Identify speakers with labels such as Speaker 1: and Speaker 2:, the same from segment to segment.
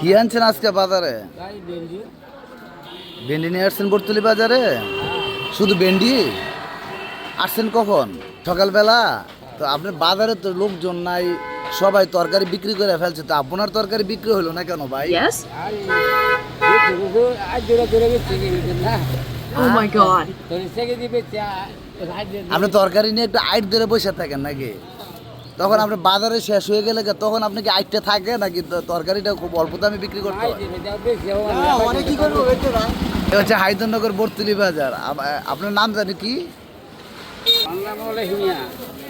Speaker 1: কি আনছেন আজকে বাজারে? ভেন্ডি নিয়ে আসছেন বর্তুলি বাজারে? শুধু ভেন্ডি? আসছেন কখন? সকালবেলা? তো আপনার বাজারে তো লোকজন নাই সবাই তরকারি বিক্রি করে ফেলছে। তো আপনার তরকারি বিক্রি হলো না কেন ভাই?
Speaker 2: Yes? Oh my god.
Speaker 1: আপনি তরকারি নিয়ে একটু আইট ধরে বসে থাকেন নাকি? তখন আপনার বাজারে শেষ হয়ে গেলে তখন আপনি কি আইটটা থাকে নাকি তরকারিটা খুব অল্প দামে বিক্রি করতে হয়? এ হচ্ছে হায়দরনগর বর্তুলি বাজার। আপনার নাম জানি কি?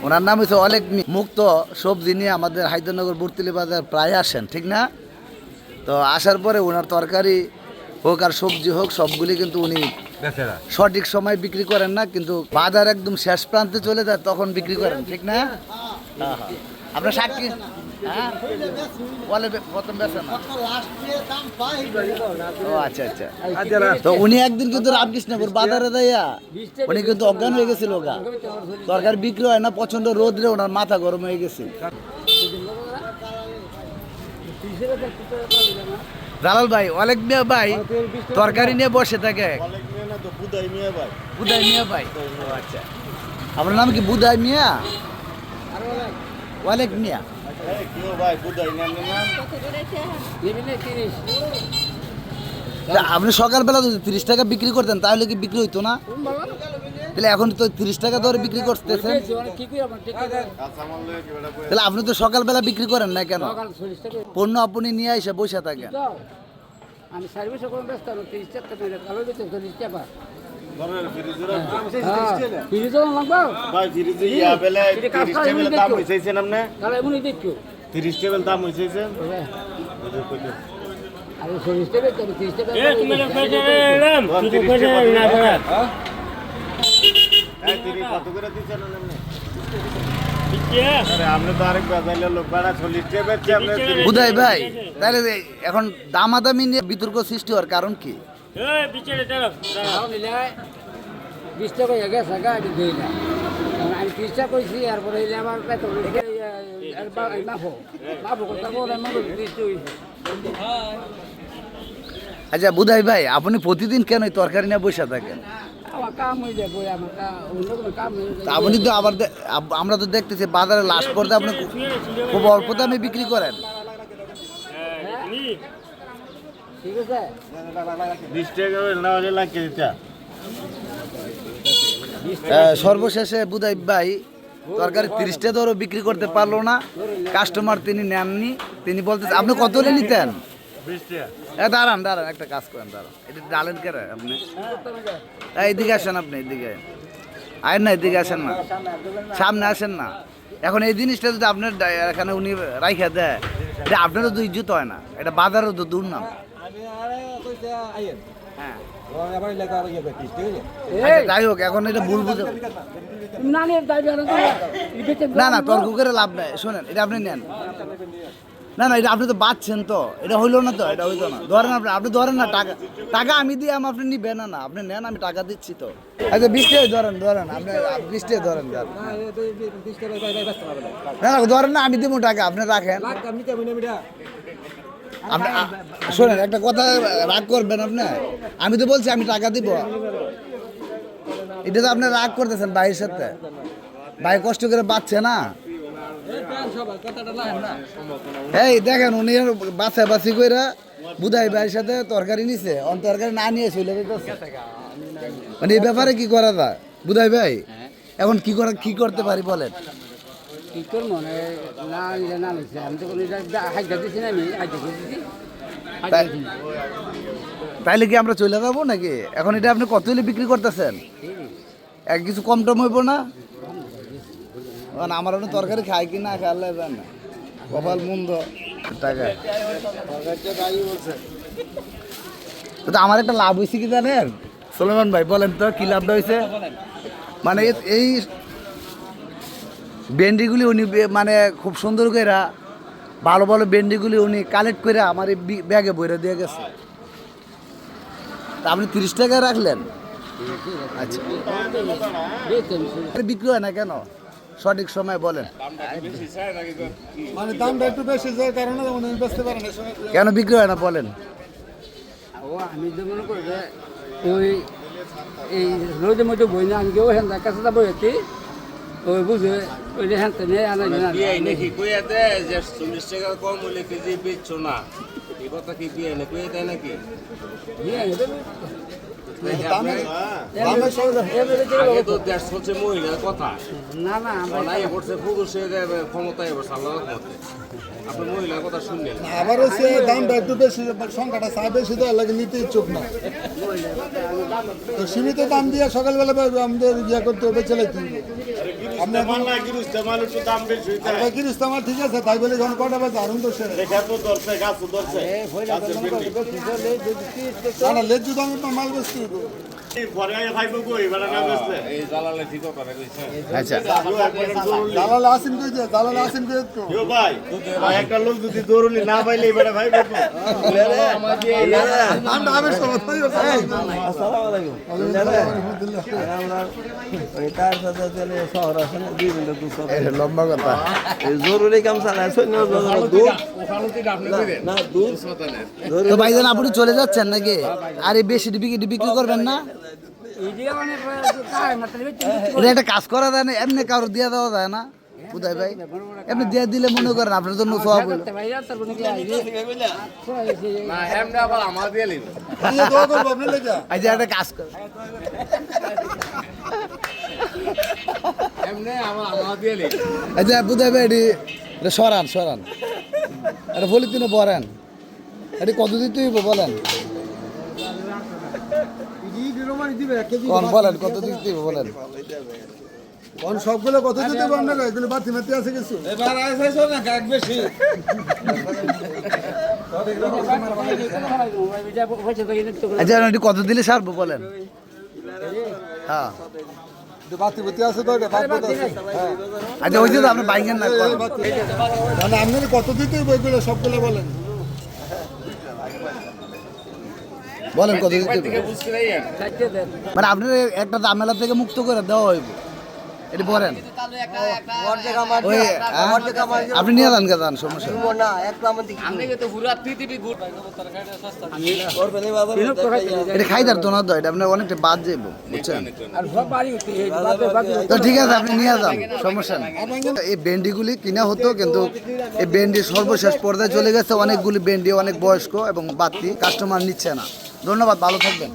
Speaker 1: ওনার নাম হচ্ছে অনেক মুক্ত সবজি নিয়ে আমাদের হায়দরনগর বর্তুলি বাজার প্রায় আসেন ঠিক না? তো আসার পরে ওনার তরকারি হোক আর সবজি হোক সবগুলি কিন্তু উনি সঠিক সময় বিক্রি করেন না কিন্তু বাজার একদম শেষ প্রান্তে চলে যায় তখন বিক্রি করেন ঠিক না? হ্যাঁ, প্রথম না। ও আচ্ছা আচ্ছা। তো উনি একদিন কিন্তু রামকৃষ্ণপুর বাজারে উনি কিন্তু অজ্ঞান হয়ে গেছিল গা। তরকারি বিক্রি হয় না প্রচণ্ড রোদ্রে ওনার মাথা গরম হয়ে গেছে। জালাল ভাই অনেক মেয়ে ভাই তরকারি নিয়ে বসে থাকে। মিয়া ভাই। আচ্ছা। আপনার নাম কি বুধাই মিয়া? ওয়ালেক মিয়া আপনি সকালবেলা যদি তিরিশ টাকা বিক্রি করতেন তাহলে কি বিক্রি হইতো না? তাহলে এখন তো তিরিশ টাকা ধরে বিক্রি করতেছেন। তাহলে আপনি তো সকালবেলা বিক্রি করেন না কেন? পণ্য আপনি নিয়ে এসে বসে থাকেন।
Speaker 3: আমি সার্ভিস করে ব্যস্ত তিরিশ টাকা। লাগবে
Speaker 4: ভাই ফ্রিজে ইয়া বেলে 30 টেবিল দাম
Speaker 3: তাহলে এমনই দেখছ
Speaker 4: 30 টেবিল দাম হইছেন
Speaker 3: আরে চল্লিশ টাকা তো তিরিশ টাকা
Speaker 4: এই 30 কত করে দিছেন আপনি আরে আপনি তো আরেক বাজাইলে লোক ভাড়া 40 টেবিল বেচছে আপনি 30
Speaker 1: বুধাই ভাই তাহলে যে এখন দামাদামি নিয়ে বিতর্ক সৃষ্টি হওয়ার কারণ কি?
Speaker 3: বিশ টাকা হয়ে আমি দিই না। আমি তিরিশ টাকা কইছি এলে আমার বেতন মাফো মাফো কথা বলে আমার
Speaker 1: আচ্ছা বুধাই ভাই আপনি প্রতিদিন কেন তরকারি নিয়ে বসে থাকেন?
Speaker 3: হয়ে হয়ে
Speaker 1: আপনি তো আবার আমরা তো দেখতেছি বাজারে লাস্ট করতে আপনি খুব- খুব অল্প দামে বিক্রি করেন।
Speaker 3: ঠিক আছে
Speaker 4: 20 টাকা না হলে লাগিয়ে দিতা
Speaker 1: সর্বশেষে বুধাই ভাই তরকারি তিরিশটা ধরো বিক্রি করতে পারল না। কাস্টমার তিনি নেননি তিনি বলতে আপনি কত হলে নিতেন?
Speaker 4: 20
Speaker 1: দাঁড়ান দাঁড়ান একটা কাজ করেন দাঁড়ান। এটা ডালেন কেন আপনি। এই, এদিকে আসেন আপনি এদিকে। আয়েন না এদিকে আসেন না। সামনে আসেন না। এখন এই জিনিসটা যদি আপনার এখানে উনি রাইখা দেয় এটা আপনারও তো ইজ্জত হয় না। এটা বাজারও তো দূর নাম আচ্ছা, যাই হোক এখন এটা ভুল বুঝে
Speaker 3: না
Speaker 1: না না তর্ক করে লাভ নাই। শোনেন এটা আপনি নেন। না না এটা আপনি তো বাঁচছেন তো। এটা হইল না তো এটা হইতো না। ধরেন আপনি আপনি ধরেন না টাকা টাকা আমি দিয়ে আমি আপনি নিবেন না না আপনি নেন আমি টাকা দিচ্ছি তো। আচ্ছা বিশ টাকা ধরেন ধরেন আপনি বিশ টাকা ধরেন ধরেন। না না। ধরেন না আমি দিব টাকা আপনি রাখেন। আপনি শোনেন একটা কথা রাগ করবেন আপনি। আমি তো বলছি আমি টাকা দিব। এটা তো আপনি রাগ করতেছেন ভাইয়ের সাথে। ভাই কষ্ট করে বাঁচছে না। এই দেখেন উনি বাছা বাছি কইরা বুধাই ভাইয়ের সাথে তরকারি নিছে। অন তরকারি না নিয়ে চলে মানে এই ব্যাপারে কি করা যায়? বুধাই ভাই এখন কি করা কি করতে পারি বলেন?
Speaker 3: কি করব? না আমি তো কোনো আমি
Speaker 1: তাইলে কি আমরা চলে যাব নাকি? এখন এটা আপনি কত হলে বিক্রি করতেছেন? এক কিছু কম টম হইব না? কারণ আমার অনেক তরকারি খাই কি না খাইলে জান। না কপাল মন্দ। টাকা। তো আমার একটা লাভ হয়েছে কি জানেন? সোলেমান ভাই বলেন তো কি লাভটা হয়েছে মানে এই বেন্ডিগুলি উনি মানে খুব সুন্দর করে ভালো ভালো বেন্ডিগুলি উনি কালেক্ট করে আমার এই ব্যাগে বইরে দিয়ে গেছে। তা আপনি তিরিশ টাকা রাখলেন? আচ্ছা। বিক্রি হয় না কেন? সঠিক সময় বলেন।
Speaker 2: মানে দামটা একটু বেশি যে কারণে উনি বেচতে পারেন
Speaker 1: কেন বিক্রি হয় না বলেন।
Speaker 3: ও আমি তো মনে করি যে ওই এই রোদের মধ্যে বই না আমি কেউ হ্যাঁ কাছে যাব এটি। ওই বুঝে ওই হ্যাঁ নিয়ে আনা
Speaker 5: বিয়ে নাকি কইয়া দেয় যে চল্লিশ টাকা কম হলে কেজি বেচছো না? এই কথা কি বিয়ে না কইয়া দেয় নাকি? আগে কথা।
Speaker 3: না না
Speaker 5: ক্ষমতায়।
Speaker 2: আবার দামটা একটু বেশি সংখ্যাটা চা বেশি দেওয়ার লাগে নিতে ইচ্ছুক না। তো সীমিত দাম দিয়ে সকালবেলা আমাদের ইয়ে করতে হবে ছেলে কিনবে আমার ঠিক আছে তাই বলে যখন কটা বাজে আরুন তো না লেজু দামে তো মাল বেশি।
Speaker 4: Hugo. একটা লোক যদি দৌড়লি না পাইলে এবার ভাইব কই?
Speaker 2: দামটা হবে সময়
Speaker 1: এটা লম্বা কথা।
Speaker 6: জরুরি কাম চালায়
Speaker 1: আপনি চলে যাচ্ছেন নাকি? আরে বেশি বিক্রি করবেন না? এটা একটা কাজ করা যায় না এমনি কারও দিয়ে দেওয়া যায় না। বুধাই ভাই? এমনি দিয়ে দিলে মনে করেন আপনার জন্য সব হইল
Speaker 3: ভাইয়া তারপর নাকি আইবে
Speaker 5: না এমনি আবার আমার দিয়ে লিবে
Speaker 2: দোয়া করব আপনি লেগে
Speaker 1: এই যে একটা কাজ কর।
Speaker 5: এমনি আবার আমার দিয়ে লিবে
Speaker 1: এই বুধাই ভাই এটি সরান সরান। এটা ফলিতিনে বলেন এটি কত কোন বলেন কত দিতে হইব বলেন।
Speaker 2: কোন সবগুলো কত দিতে পারেন না এগুলো বাতি মাতি আছে কিছু?
Speaker 1: আচ্ছা কত দিলে সারবো বলেন। হ্যাঁ।
Speaker 2: বাতি বাতি আছে তো হ্যাঁ।
Speaker 1: আচ্ছা ওই যে আপনি বাইকেন না।
Speaker 2: মানে কত দিতে এগুলো সবগুলো বলেন।
Speaker 1: বলেন কত দিতে মানে আপনার একটা জামেলা থেকে মুক্ত করে দেওয়া হইব। এটি বলেন হ্যাঁ? আপনি নিয়ে যান যান সমস্যা এটা খাইদার তো না তো এটা আপনার অনেকটা বাদ যাইব বুঝছেন? তো ঠিক আছে আপনি নিয়ে যান সমস্যা নেই। এই বেন্ডিগুলি কিনা হতো কিন্তু এই বেন্ডি সর্বশেষ পর্যায়ে চলে গেছে অনেকগুলি বেন্ডি অনেক বয়স্ক এবং বাতি কাস্টমার নিচ্ছে না। ধন্যবাদ ভালো থাকবেন।